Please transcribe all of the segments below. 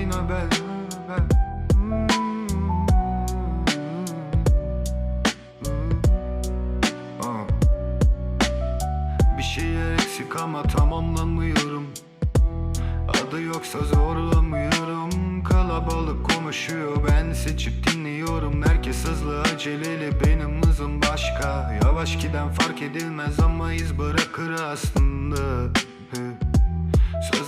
aynı ben, ben. Ah. Bir şey eksik ama tamamlanmıyorum Adı yoksa zorlamıyorum. Kalabalık konuşuyor ben seçip dinliyorum. Herkes hızlı aceleli benim hızım başka. Yavaş giden fark edilmez ama iz bırakır aslında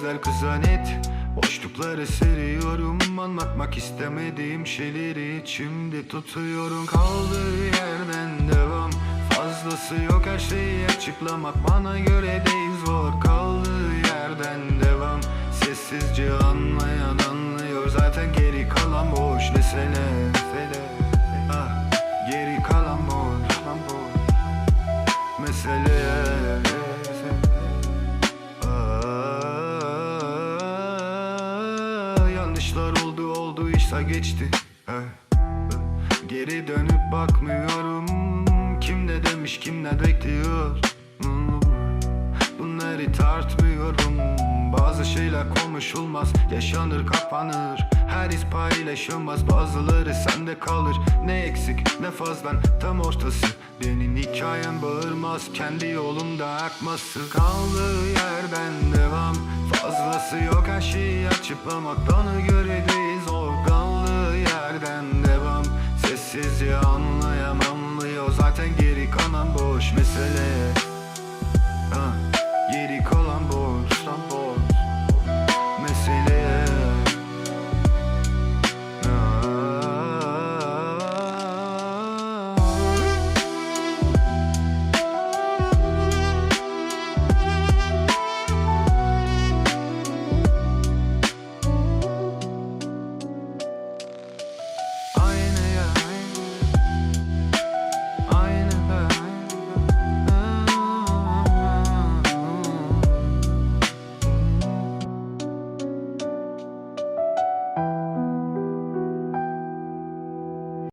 Sözler kıza net. Boşlukları seriyorum Anlatmak istemediğim şeyleri içimde tutuyorum. Kaldığı yerden devam. Fazlası yok her şeyi açıklamak Bana göre değil zor. Kaldığı yerden devam. Sessizce anlayan anlıyor Zaten geri kalan boş. Desene Mesele ah, Geri kalan boş. Mesele Yanlışlar oldu oldu işte geçti. Geri dönüp bakmıyorum. Kim ne demiş kim ne bekliyor? Bunları tartmıyorum. Bazı şeyler konuşulmaz Yaşanır kapanır. Her iz paylaşılmaz Bazıları sende kalır. Ne eksik ne fazlan tam ortası. Benim hikayem bağırmaz Kendi yolunda akması devam Fazlası yok her şeyi açıklamak Bana göre değil